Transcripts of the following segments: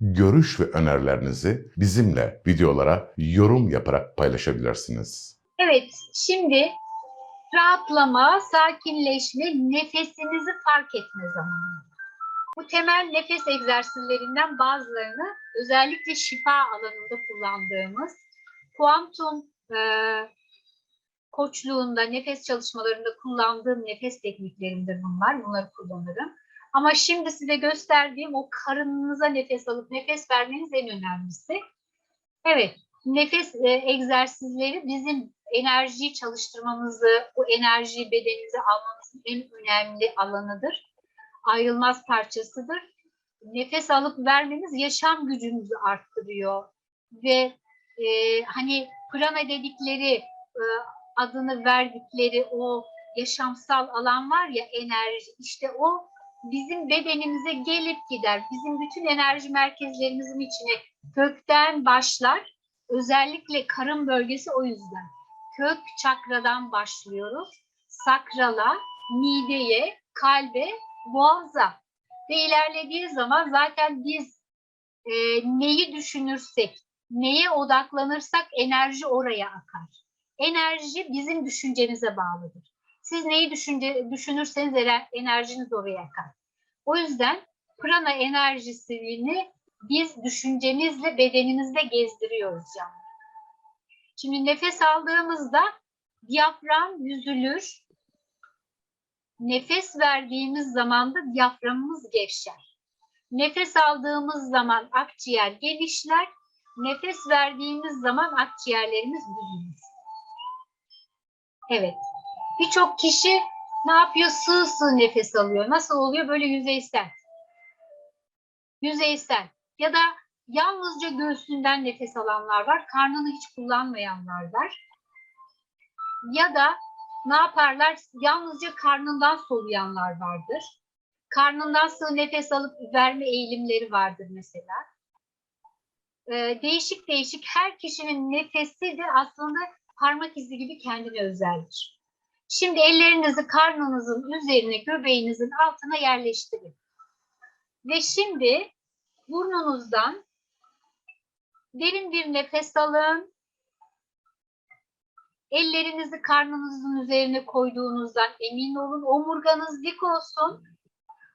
görüş ve önerilerinizi bizimle videolara yorum yaparak paylaşabilirsiniz. Evet, şimdi rahatlama, sakinleşme, nefesinizi fark etme zamanı. Bu temel nefes egzersizlerinden bazılarını özellikle şifa alanında kullandığımız kuantum e, koçluğunda, nefes çalışmalarında kullandığım nefes tekniklerimdir bunlar. Bunları kullanırım. Ama şimdi size gösterdiğim o karınınıza nefes alıp nefes vermeniz en önemlisi. Evet, nefes e, egzersizleri bizim enerjiyi çalıştırmamızı, o enerjiyi bedenimize almamızın en önemli alanıdır. Ayrılmaz parçasıdır. Nefes alıp vermemiz yaşam gücümüzü arttırıyor. Ve e, hani prana dedikleri e, adını verdikleri o yaşamsal alan var ya enerji işte o bizim bedenimize gelip gider. Bizim bütün enerji merkezlerimizin içine kökten başlar. Özellikle karın bölgesi o yüzden. Kök çakradan başlıyoruz. Sakrala, mideye, kalbe, boğaza. Ve ilerlediği zaman zaten biz e, neyi düşünürsek, neye odaklanırsak enerji oraya akar. Enerji bizim düşüncemize bağlıdır. Siz neyi düşünce, düşünürseniz ener- enerjiniz oraya akar. O yüzden prana enerjisini biz düşüncemizle bedenimizde gezdiriyoruz canlı. Şimdi nefes aldığımızda diyafram yüzülür. Nefes verdiğimiz zaman da diyaframımız gevşer. Nefes aldığımız zaman akciğer genişler. Nefes verdiğimiz zaman akciğerlerimiz büzülür. Evet. Birçok kişi ne yapıyor? Sığ sığ nefes alıyor. Nasıl oluyor? Böyle yüzeysel. Yüzeysel. Ya da yalnızca göğsünden nefes alanlar var. Karnını hiç kullanmayanlar var. Ya da ne yaparlar? Yalnızca karnından soluyanlar vardır. Karnından sığ nefes alıp verme eğilimleri vardır mesela. Ee, değişik değişik her kişinin nefesi de aslında parmak izi gibi kendine özeldir. Şimdi ellerinizi karnınızın üzerine, göbeğinizin altına yerleştirin. Ve şimdi burnunuzdan derin bir nefes alın. Ellerinizi karnınızın üzerine koyduğunuzdan emin olun. Omurganız dik olsun.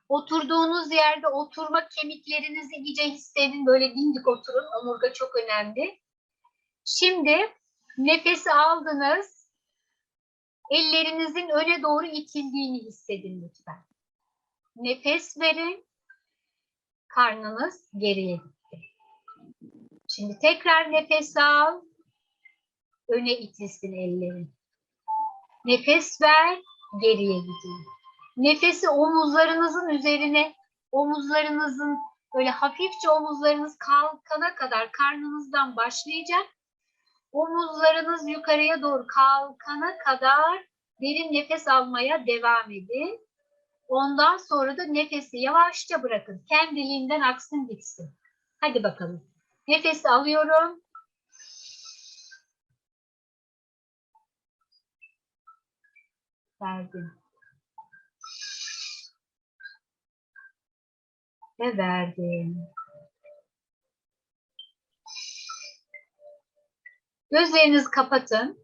Oturduğunuz yerde oturma kemiklerinizi iyice hissedin. Böyle dimdik oturun. Omurga çok önemli. Şimdi nefesi aldınız. Ellerinizin öne doğru itildiğini hissedin lütfen. Nefes verin. Karnınız geriye gitti. Şimdi tekrar nefes al. Öne itilsin ellerin. Nefes ver. Geriye gidin. Nefesi omuzlarınızın üzerine, omuzlarınızın böyle hafifçe omuzlarınız kalkana kadar karnınızdan başlayacak. Omuzlarınız yukarıya doğru kalkana kadar derin nefes almaya devam edin. Ondan sonra da nefesi yavaşça bırakın. Kendiliğinden aksın gitsin. Hadi bakalım. Nefes alıyorum. Verdim. Ve verdim. Gözlerinizi kapatın.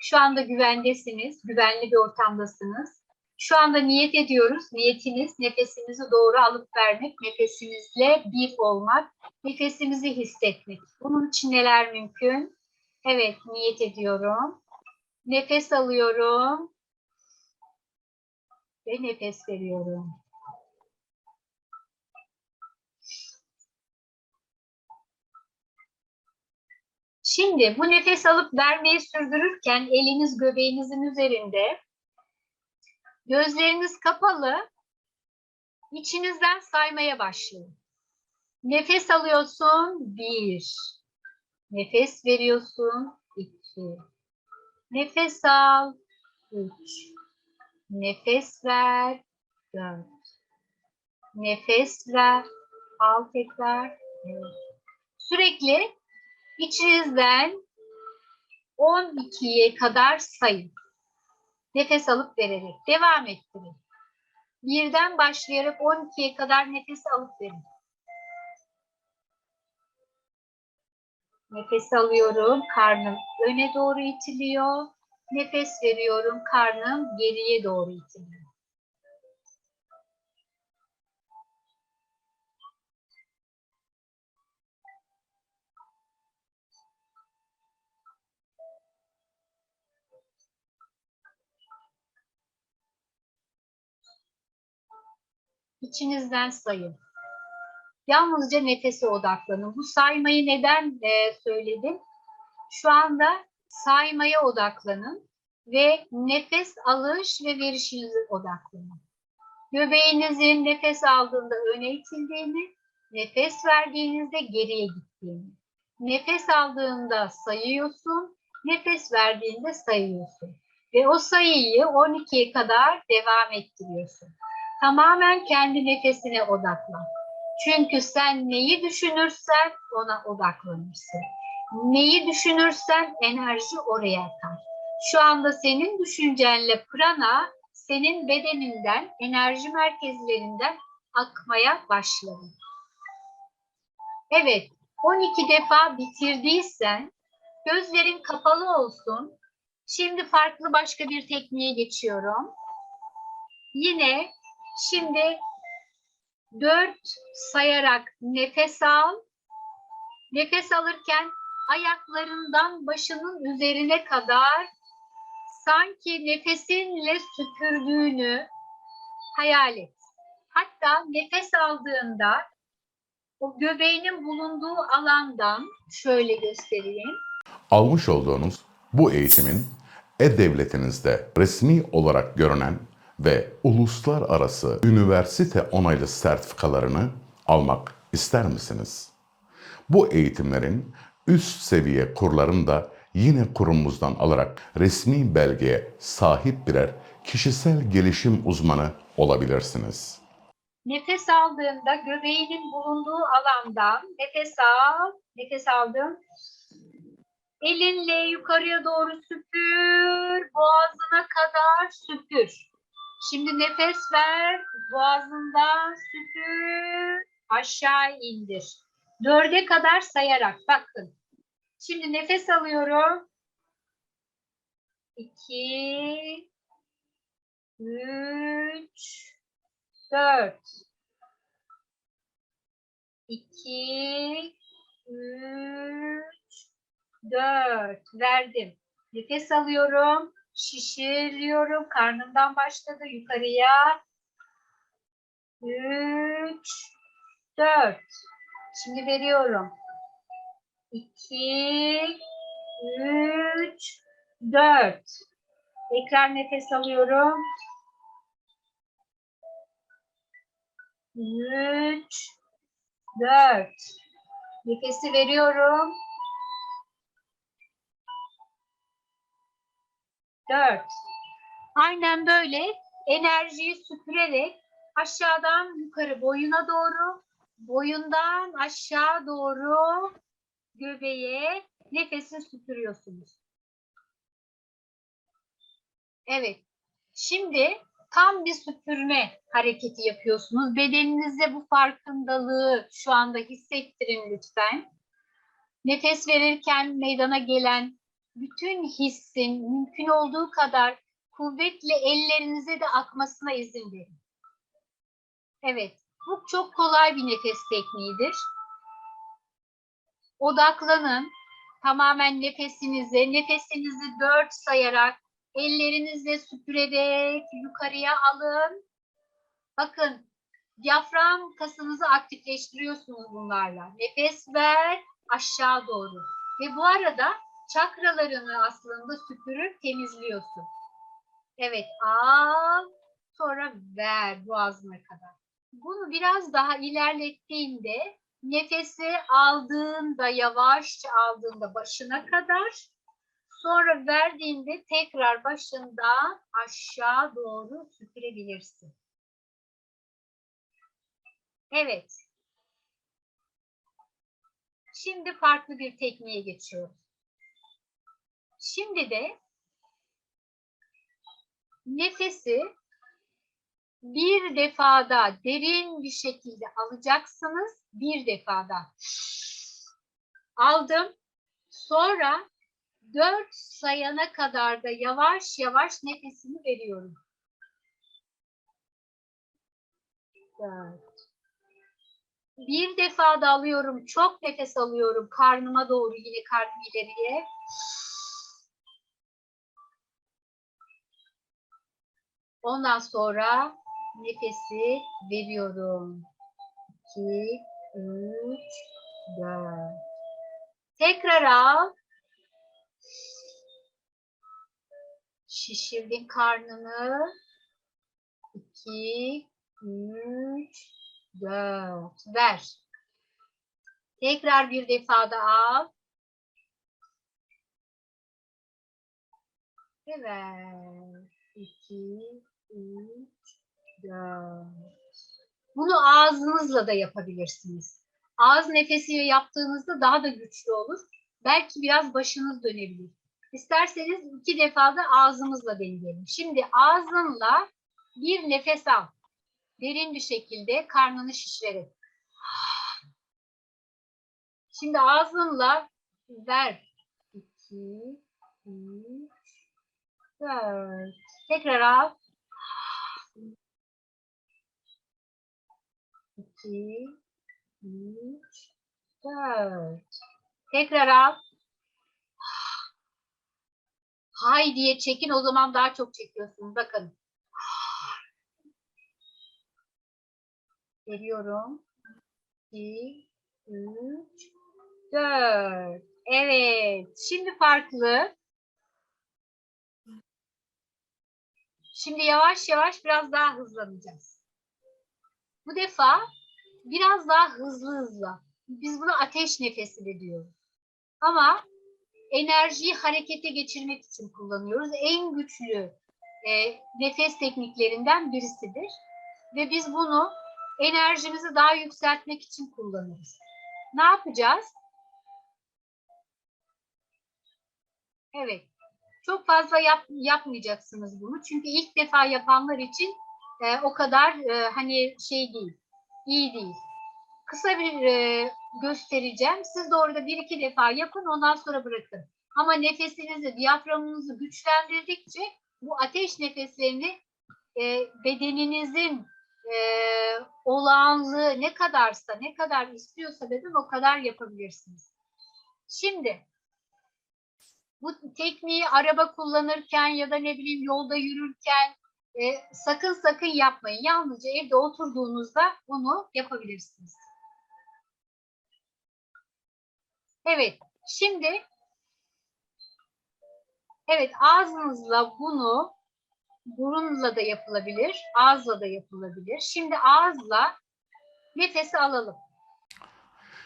Şu anda güvendesiniz, güvenli bir ortamdasınız. Şu anda niyet ediyoruz. Niyetiniz nefesinizi doğru alıp vermek, nefesinizle bir olmak, nefesimizi hissetmek. Bunun için neler mümkün? Evet, niyet ediyorum. Nefes alıyorum. Ve nefes veriyorum. Şimdi bu nefes alıp vermeyi sürdürürken eliniz göbeğinizin üzerinde Gözleriniz kapalı. İçinizden saymaya başlayın. Nefes alıyorsun. Bir. Nefes veriyorsun. iki. Nefes al. Üç. Nefes ver. Dört. Nefes ver. Al tekrar. Sürekli içinizden 12'ye kadar sayın. Nefes alıp vererek. Devam ettirin. Birden başlayarak 12'ye kadar nefes alıp verin. Nefes alıyorum, karnım öne doğru itiliyor. Nefes veriyorum, karnım geriye doğru itiliyor. İçinizden sayın. Yalnızca nefese odaklanın. Bu saymayı neden e, söyledim? Şu anda saymaya odaklanın ve nefes alış ve verişinize odaklanın. Göbeğinizin nefes aldığında öne itildiğini, nefes verdiğinizde geriye gittiğini. Nefes aldığında sayıyorsun, nefes verdiğinde sayıyorsun. Ve o sayıyı 12'ye kadar devam ettiriyorsun. Tamamen kendi nefesine odaklan. Çünkü sen neyi düşünürsen ona odaklanırsın. Neyi düşünürsen enerji oraya akar. Şu anda senin düşüncenle prana senin bedeninden, enerji merkezlerinden akmaya başladı. Evet, 12 defa bitirdiysen gözlerin kapalı olsun. Şimdi farklı başka bir tekniğe geçiyorum. Yine şimdi 4 sayarak nefes al. Nefes alırken ayaklarından başının üzerine kadar sanki nefesinle süpürdüğünü hayal et. Hatta nefes aldığında o göbeğinin bulunduğu alandan şöyle göstereyim. Almış olduğunuz bu eğitimin e-devletinizde resmi olarak görünen ve uluslararası üniversite onaylı sertifikalarını almak ister misiniz? Bu eğitimlerin üst seviye kurlarını da yine kurumumuzdan alarak resmi belgeye sahip birer kişisel gelişim uzmanı olabilirsiniz. Nefes aldığında göbeğinin bulunduğu alandan nefes al, nefes aldım. Elinle yukarıya doğru süpür, boğazına kadar süpür. Şimdi nefes ver, boğazından süpür, aşağı indir. Dörde kadar sayarak bakın. Şimdi nefes alıyorum. İki, üç, dört. İki, üç, dört. Verdim. Nefes alıyorum. Şişiriyorum. Karnımdan başladı yukarıya. Üç, dört. Şimdi veriyorum. İki, üç, dört. Tekrar nefes alıyorum. Üç, dört. Nefesi veriyorum. Dört. Aynen böyle enerjiyi süpürerek aşağıdan yukarı boyuna doğru, boyundan aşağı doğru göbeğe nefesi süpürüyorsunuz. Evet. Şimdi tam bir süpürme hareketi yapıyorsunuz. Bedeninizde bu farkındalığı şu anda hissettirin lütfen. Nefes verirken meydana gelen bütün hissin mümkün olduğu kadar kuvvetle ellerinize de akmasına izin verin. Evet, bu çok kolay bir nefes tekniğidir. Odaklanın tamamen nefesinize, nefesinizi dört sayarak ellerinizle süpürerek yukarıya alın. Bakın, diyafram kasınızı aktifleştiriyorsunuz bunlarla. Nefes ver, aşağı doğru. Ve bu arada çakralarını aslında süpürüp temizliyorsun. Evet, al, Sonra ver boğazına kadar. Bunu biraz daha ilerlettiğinde nefesi aldığında yavaşça aldığında başına kadar sonra verdiğinde tekrar başından aşağı doğru süpürebilirsin. Evet. Şimdi farklı bir tekniğe geçiyoruz. Şimdi de nefesi bir defada derin bir şekilde alacaksınız. Bir defada. Aldım. Sonra dört sayana kadar da yavaş yavaş nefesimi veriyorum. Bir defada alıyorum. Çok nefes alıyorum. Karnıma doğru yine karnım ileriye. Ondan sonra nefesi veriyorum. 2, 3, 4. Tekrar al. Şişirdin karnını. 2, 3, 4. Ver. Tekrar bir defa da al. Ve ver. 2, 3, 4. Bunu ağzınızla da yapabilirsiniz. Ağız nefesiyle yaptığınızda daha da güçlü olur. Belki biraz başınız dönebilir. İsterseniz iki defa da ağzımızla deneyelim. Şimdi ağzınla bir nefes al. Derin bir şekilde karnını şişirerek. Şimdi ağzınla ver. 2, 3, 4. Tekrar al. 2, 3, 4. Tekrar al. Hay diye çekin o zaman daha çok çekiyorsunuz. Bakın. Veriyorum. 2, 3, 4. Evet. Şimdi farklı. Şimdi yavaş yavaş biraz daha hızlanacağız. Bu defa biraz daha hızlı hızlı. Biz bunu ateş nefesi de diyoruz. Ama enerjiyi harekete geçirmek için kullanıyoruz. En güçlü e, nefes tekniklerinden birisidir. Ve biz bunu enerjimizi daha yükseltmek için kullanırız. Ne yapacağız? Evet. Çok fazla yap, yapmayacaksınız bunu. Çünkü ilk defa yapanlar için e, o kadar e, hani şey değil, iyi değil. Kısa bir e, göstereceğim. Siz de orada bir iki defa yapın ondan sonra bırakın. Ama nefesinizi, diyaframınızı güçlendirdikçe bu ateş nefeslerini e, bedeninizin e, olağanlığı ne kadarsa, ne kadar istiyorsa beden o kadar yapabilirsiniz. Şimdi bu tekniği araba kullanırken ya da ne bileyim yolda yürürken e, sakın sakın yapmayın. Yalnızca evde oturduğunuzda bunu yapabilirsiniz. Evet, şimdi evet ağzınızla bunu burunla da yapılabilir, ağızla da yapılabilir. Şimdi ağızla nefesi alalım.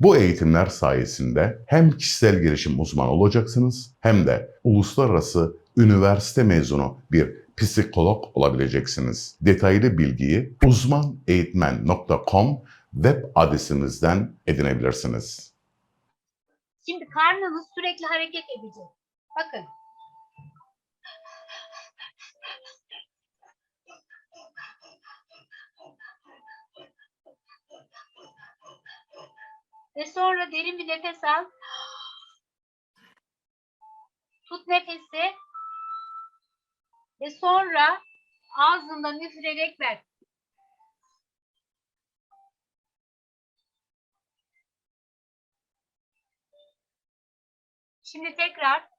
Bu eğitimler sayesinde hem kişisel gelişim uzmanı olacaksınız hem de uluslararası üniversite mezunu bir psikolog olabileceksiniz. Detaylı bilgiyi uzmaneğitmen.com web adresimizden edinebilirsiniz. Şimdi karnınız sürekli hareket edecek. Bakın. Ve sonra derin bir nefes al. Tut nefesi. Ve sonra ağzından üfürerek ver. Şimdi tekrar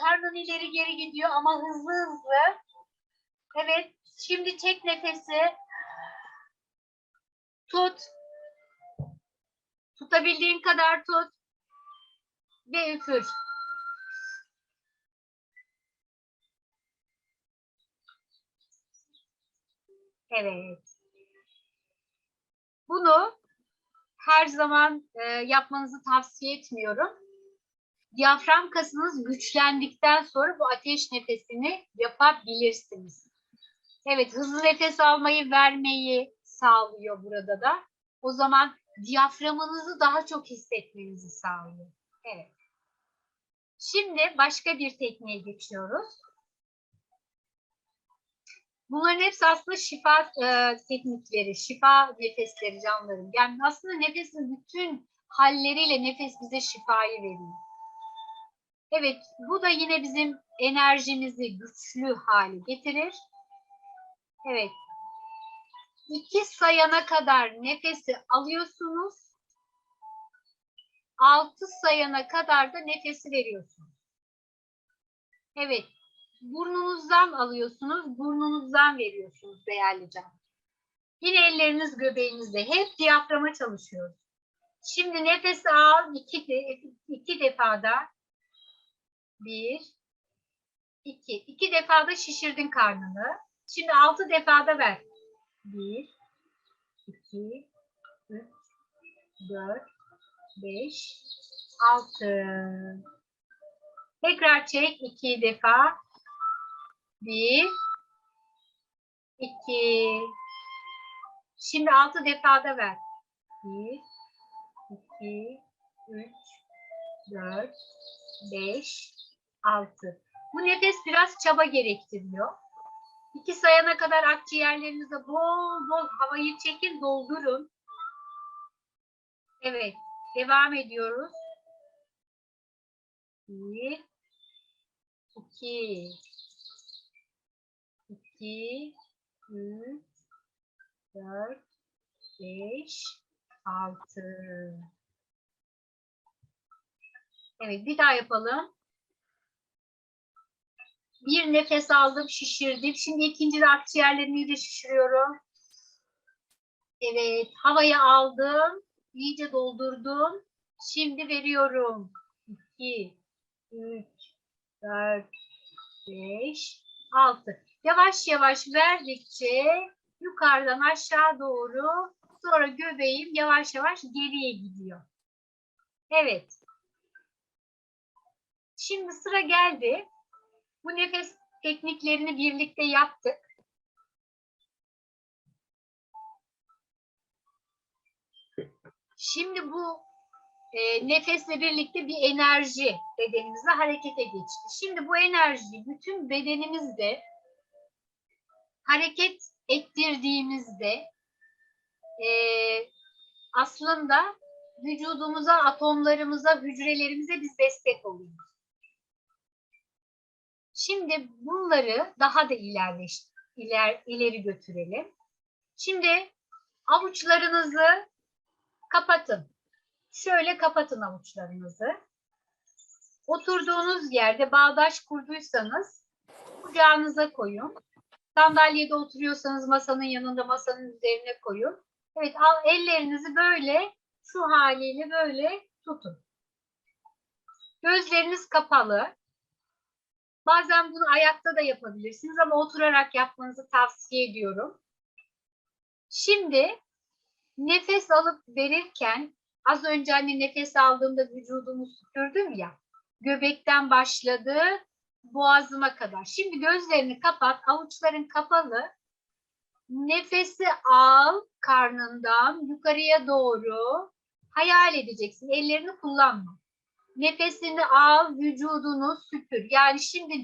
Karnın ileri geri gidiyor ama hızlı hızlı. Evet. Şimdi çek nefesi. Tut. Tutabildiğin kadar tut. Ve üfür. Evet. Bunu her zaman e, yapmanızı tavsiye etmiyorum. Diyafram kasınız güçlendikten sonra bu ateş nefesini yapabilirsiniz. Evet, hızlı nefes almayı, vermeyi sağlıyor burada da. O zaman diyaframınızı daha çok hissetmenizi sağlıyor. Evet. Şimdi başka bir tekniğe geçiyoruz. Bunların hepsi aslında şifa e, teknikleri, şifa nefesleri canlarım. Yani aslında nefesin bütün halleriyle nefes bize şifayı veriyor. Evet, bu da yine bizim enerjimizi güçlü hale getirir. Evet. İki sayana kadar nefesi alıyorsunuz. Altı sayana kadar da nefesi veriyorsunuz. Evet. Burnunuzdan alıyorsunuz, burnunuzdan veriyorsunuz değerli can. Yine elleriniz göbeğinizde. Hep diyaframa çalışıyoruz. Şimdi nefes al iki, de, iki defada. Bir, iki. İki defada şişirdin karnını. Şimdi altı defada ver. Bir, iki, üç, dört, beş, altı. Tekrar çek iki defa. Bir, iki. Şimdi altı defada ver. Bir, iki, üç, dört, beş, altı. Bu nefes biraz çaba gerektiriyor. İki sayana kadar akciğerlerinize bol bol havayı çekin, doldurun. Evet, devam ediyoruz. Bir, iki, iki, üç, dört, beş, altı. Evet, bir daha yapalım. Bir nefes aldım, şişirdim. Şimdi ikinci de akciğerlerimi iyice şişiriyorum. Evet, havayı aldım, iyice doldurdum. Şimdi veriyorum. 2, 3, 4, 5, 6. Yavaş yavaş verdikçe yukarıdan aşağı doğru sonra göbeğim yavaş yavaş geriye gidiyor. Evet. Şimdi sıra geldi. Bu nefes tekniklerini birlikte yaptık. Şimdi bu e, nefesle birlikte bir enerji bedenimizde harekete geçti. Şimdi bu enerji bütün bedenimizde hareket ettirdiğimizde e, aslında vücudumuza, atomlarımıza, hücrelerimize biz destek oluyoruz. Şimdi bunları daha da ilerleş, iler, ileri götürelim. Şimdi avuçlarınızı kapatın. Şöyle kapatın avuçlarınızı. Oturduğunuz yerde bağdaş kurduysanız kucağınıza koyun. Sandalyede oturuyorsanız masanın yanında masanın üzerine koyun. Evet al, ellerinizi böyle şu haliyle böyle tutun. Gözleriniz kapalı. Bazen bunu ayakta da yapabilirsiniz ama oturarak yapmanızı tavsiye ediyorum. Şimdi nefes alıp verirken az önce hani nefes aldığımda vücudumu süpürdüm ya. Göbekten başladı boğazıma kadar. Şimdi gözlerini kapat, avuçların kapalı. Nefesi al karnından yukarıya doğru hayal edeceksin. Ellerini kullanma. Nefesini al, vücudunu süpür. Yani şimdi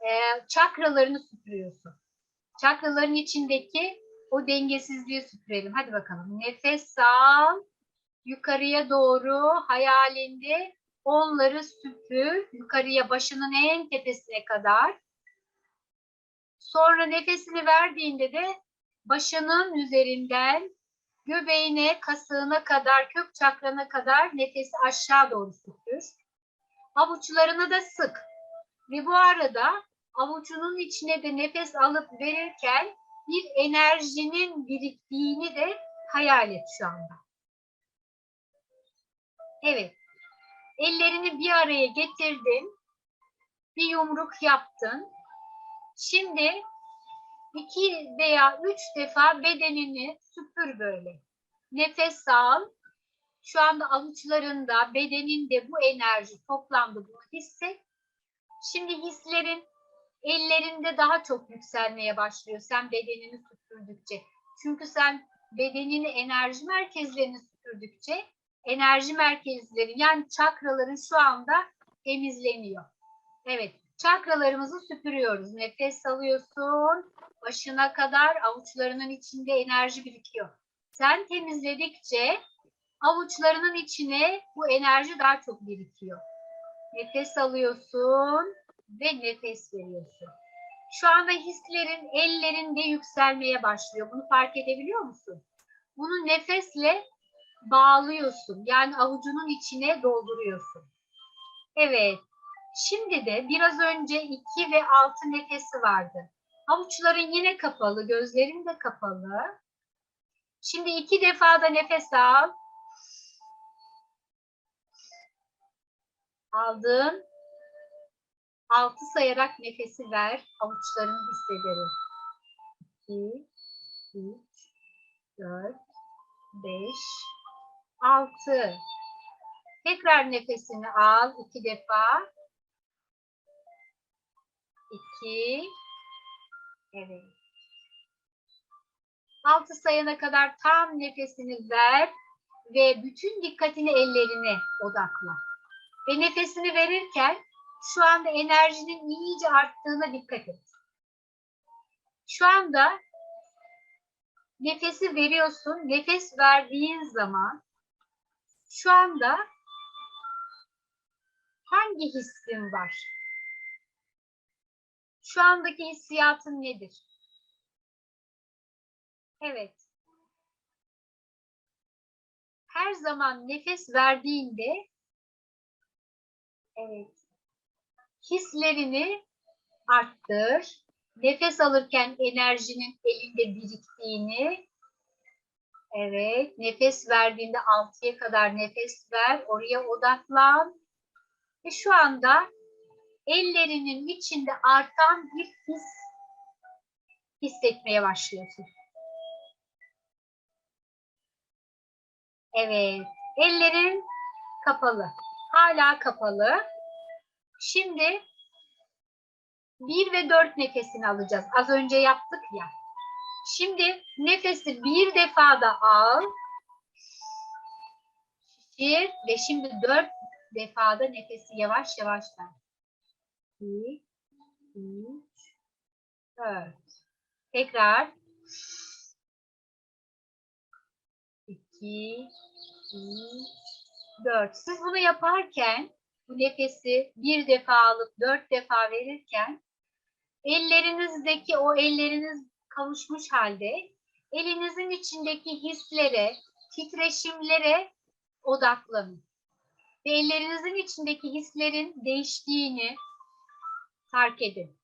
e, çakralarını süpürüyorsun. Çakraların içindeki o dengesizliği süpürelim. Hadi bakalım. Nefes al, yukarıya doğru hayalinde onları süpür. Yukarıya başının en tepesine kadar. Sonra nefesini verdiğinde de başının üzerinden göbeğine, kasığına kadar, kök çakrana kadar nefesi aşağı doğru süpür. Avuçlarını da sık. Ve bu arada avucunun içine de nefes alıp verirken bir enerjinin biriktiğini de hayal et şu anda. Evet. Ellerini bir araya getirdin. Bir yumruk yaptın. Şimdi iki veya üç defa bedenini süpür böyle. Nefes al. Şu anda avuçlarında, bedeninde bu enerji toplandı bunu hisset. Şimdi hislerin ellerinde daha çok yükselmeye başlıyor sen bedenini süpürdükçe. Çünkü sen bedenini, enerji merkezlerini süpürdükçe enerji merkezleri yani çakraların şu anda temizleniyor. Evet, çakralarımızı süpürüyoruz. Nefes alıyorsun, başına kadar avuçlarının içinde enerji birikiyor. Sen temizledikçe avuçlarının içine bu enerji daha çok birikiyor. Nefes alıyorsun ve nefes veriyorsun. Şu anda hislerin ellerinde yükselmeye başlıyor. Bunu fark edebiliyor musun? Bunu nefesle bağlıyorsun. Yani avucunun içine dolduruyorsun. Evet. Şimdi de biraz önce 2 ve 6 nefesi vardı. Avuçların yine kapalı, gözlerin de kapalı. Şimdi iki defa da nefes al. Aldın. Altı sayarak nefesi ver. Avuçlarını hissederim. 2, 3, 4, 5, 6. Tekrar nefesini al iki defa. 2. Evet. 6 sayana kadar tam nefesini ver ve bütün dikkatini ellerine odakla. Ve nefesini verirken şu anda enerjinin iyice arttığına dikkat et. Şu anda nefesi veriyorsun. Nefes verdiğin zaman şu anda hangi hissin var? Şu andaki hissiyatın nedir? Evet. Her zaman nefes verdiğinde evet hislerini arttır. Nefes alırken enerjinin elinde biriktiğini evet nefes verdiğinde altıya kadar nefes ver. Oraya odaklan. Ve şu anda ellerinin içinde artan bir his hissetmeye başlıyorsun. Evet. Ellerin kapalı. Hala kapalı. Şimdi 1 ve 4 nefesini alacağız. Az önce yaptık ya. Şimdi nefesi bir defa da al. Şişir ve şimdi 4 defada nefesi yavaş yavaş ver. 2, 3, 4. Tekrar. 2, 3, 4. Siz bunu yaparken bu nefesi bir defa alıp dört defa verirken ellerinizdeki o elleriniz kavuşmuş halde elinizin içindeki hislere, titreşimlere odaklanın. Ve ellerinizin içindeki hislerin değiştiğini fark edin.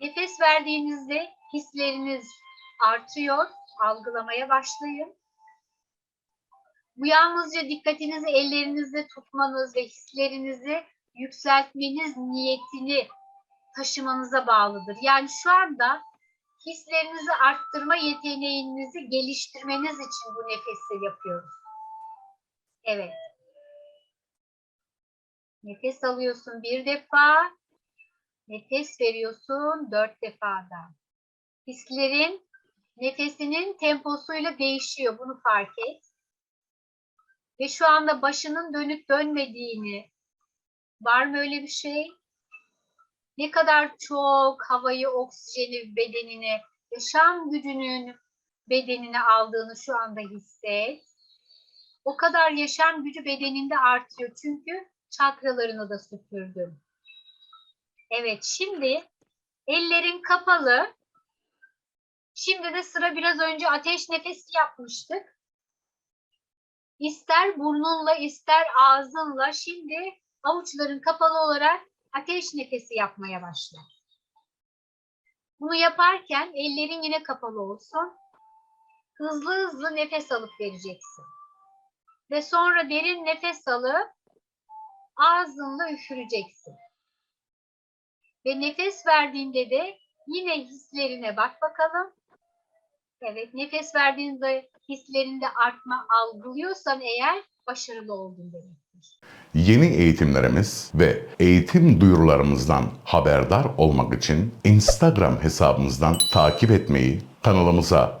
Nefes verdiğinizde hisleriniz artıyor, algılamaya başlayın. Bu yalnızca dikkatinizi ellerinizde tutmanız ve hislerinizi yükseltmeniz niyetini taşımanıza bağlıdır. Yani şu anda hislerinizi arttırma yeteneğinizi geliştirmeniz için bu nefesi yapıyoruz. Evet. Nefes alıyorsun bir defa, nefes veriyorsun dört defada. Hislerin nefesinin temposuyla değişiyor. Bunu fark et ve şu anda başının dönüp dönmediğini, var mı öyle bir şey? Ne kadar çok havayı, oksijeni bedenine, yaşam gücünün bedenine aldığını şu anda hisset. O kadar yaşam gücü bedeninde artıyor çünkü çakralarını da süpürdün. Evet, şimdi ellerin kapalı, Şimdi de sıra biraz önce ateş nefesi yapmıştık. İster burnunla ister ağzınla şimdi avuçların kapalı olarak ateş nefesi yapmaya başla. Bunu yaparken ellerin yine kapalı olsun. Hızlı hızlı nefes alıp vereceksin. Ve sonra derin nefes alıp ağzınla üfüreceksin. Ve nefes verdiğinde de yine hislerine bak bakalım. Evet, nefes verdiğinde hislerinde artma algılıyorsan eğer başarılı oldun demektir. Yeni eğitimlerimiz ve eğitim duyurularımızdan haberdar olmak için Instagram hesabımızdan takip etmeyi, kanalımıza